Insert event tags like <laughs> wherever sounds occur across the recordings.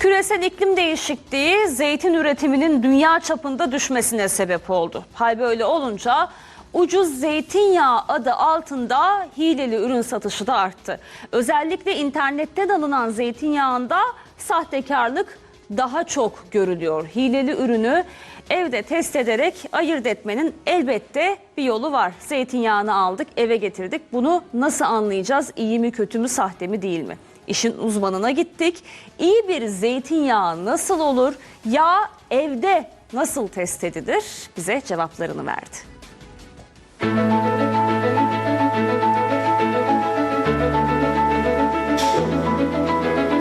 Küresel iklim değişikliği zeytin üretiminin dünya çapında düşmesine sebep oldu. Hal böyle olunca ucuz zeytinyağı adı altında hileli ürün satışı da arttı. Özellikle internetten alınan zeytinyağında sahtekarlık daha çok görülüyor. Hileli ürünü evde test ederek ayırt etmenin elbette bir yolu var. Zeytinyağını aldık, eve getirdik. Bunu nasıl anlayacağız? İyi mi, kötü mü, sahte mi, değil mi? İşin uzmanına gittik. İyi bir zeytinyağı nasıl olur? Yağ evde nasıl test edilir? Bize cevaplarını verdi.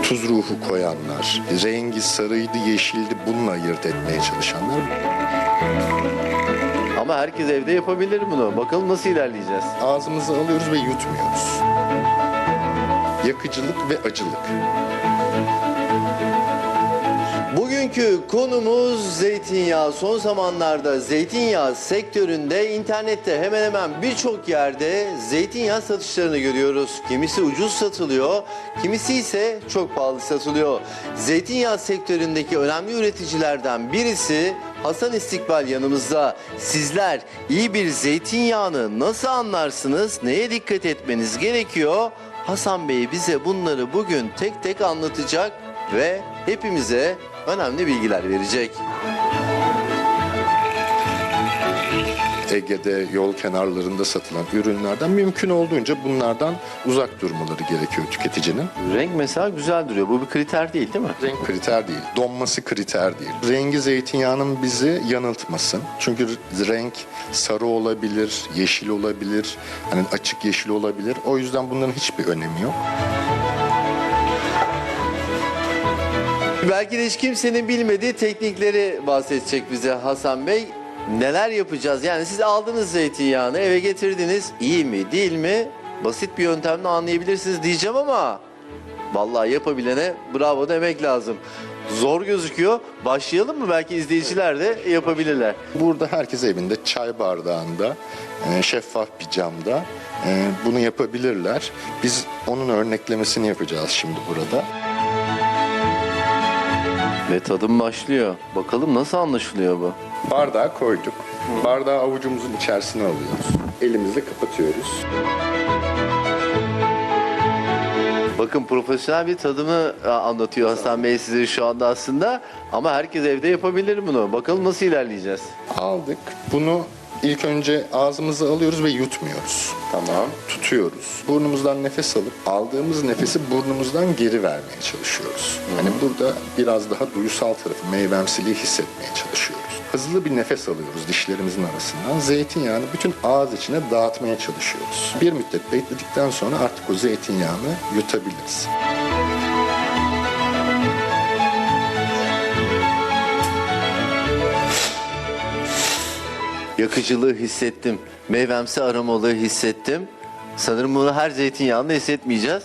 tuz ruhu koyanlar, rengi sarıydı, yeşildi bununla ayırt etmeye çalışanlar. Ama herkes evde yapabilir bunu. Bakalım nasıl ilerleyeceğiz. Ağzımıza alıyoruz ve yutmuyoruz. Yakıcılık ve acılık. Bugünkü konumuz zeytinyağı. Son zamanlarda zeytinyağı sektöründe internette hemen hemen birçok yerde zeytinyağı satışlarını görüyoruz. Kimisi ucuz satılıyor, kimisi ise çok pahalı satılıyor. Zeytinyağı sektöründeki önemli üreticilerden birisi Hasan İstikbal yanımızda. Sizler iyi bir zeytinyağını nasıl anlarsınız? Neye dikkat etmeniz gerekiyor? Hasan Bey bize bunları bugün tek tek anlatacak ve hepimize önemli bilgiler verecek. Ege'de yol kenarlarında satılan ürünlerden mümkün olduğunca bunlardan uzak durmaları gerekiyor tüketicinin. Renk mesela güzel duruyor. Bu bir kriter değil değil mi? Renk kriter değil, donması kriter değil. Rengi zeytinyağının bizi yanıltmasın. Çünkü renk sarı olabilir, yeşil olabilir, hani açık yeşil olabilir. O yüzden bunların hiçbir önemi yok. Belki de hiç kimsenin bilmediği teknikleri bahsedecek bize Hasan Bey. Neler yapacağız? Yani siz aldınız zeytinyağını eve getirdiniz. İyi mi değil mi? Basit bir yöntemle anlayabilirsiniz diyeceğim ama vallahi yapabilene bravo demek lazım. Zor gözüküyor. Başlayalım mı? Belki izleyiciler de yapabilirler. Burada herkes evinde çay bardağında, e, şeffaf bir camda e, bunu yapabilirler. Biz onun örneklemesini yapacağız şimdi burada. Ve tadım başlıyor. Bakalım nasıl anlaşılıyor bu? Bardağı koyduk. Bardağı avucumuzun içerisine alıyoruz. Elimizle kapatıyoruz. Bakın profesyonel bir tadımı e, anlatıyor Hasan Bey size şu anda aslında. Ama herkes evde yapabilir bunu. Bakalım nasıl ilerleyeceğiz? Aldık. Bunu ilk önce ağzımıza alıyoruz ve yutmuyoruz. Tamam. Tutuyoruz. Burnumuzdan nefes alıp aldığımız nefesi burnumuzdan geri vermeye çalışıyoruz. Yani burada biraz daha duysal tarafı, meyvemsiliği hissetmeye çalışıyoruz. Hızlı bir nefes alıyoruz dişlerimizin arasından. Zeytinyağını bütün ağız içine dağıtmaya çalışıyoruz. Bir müddet bekledikten sonra artık o zeytinyağını yutabiliriz. Yakıcılığı hissettim. Meyvemsi aromalığı hissettim. Sanırım bunu her zeytinyağında hissetmeyeceğiz.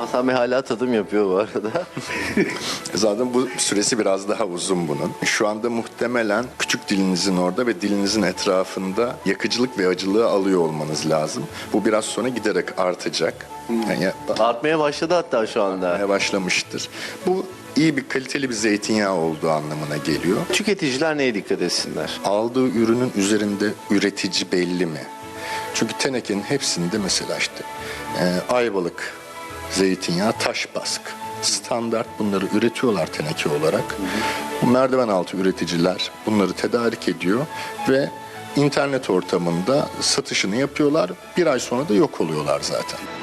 Hasan Bey hala tadım yapıyor bu arada. <laughs> Zaten bu süresi biraz daha uzun bunun. Şu anda muhtemelen küçük dilinizin orada ve dilinizin etrafında yakıcılık ve acılığı alıyor olmanız lazım. Bu biraz sonra giderek artacak. Yani Artmaya başladı hatta şu anda. başlamıştır. Bu iyi bir kaliteli bir zeytinyağı olduğu anlamına geliyor. Tüketiciler neye dikkat etsinler? Aldığı ürünün üzerinde üretici belli mi? Çünkü tenekenin hepsinde mesela işte e, ayvalık zeytinyağı taş bask. Standart bunları üretiyorlar teneke olarak. Bu merdiven altı üreticiler bunları tedarik ediyor ve internet ortamında satışını yapıyorlar. Bir ay sonra da yok oluyorlar zaten.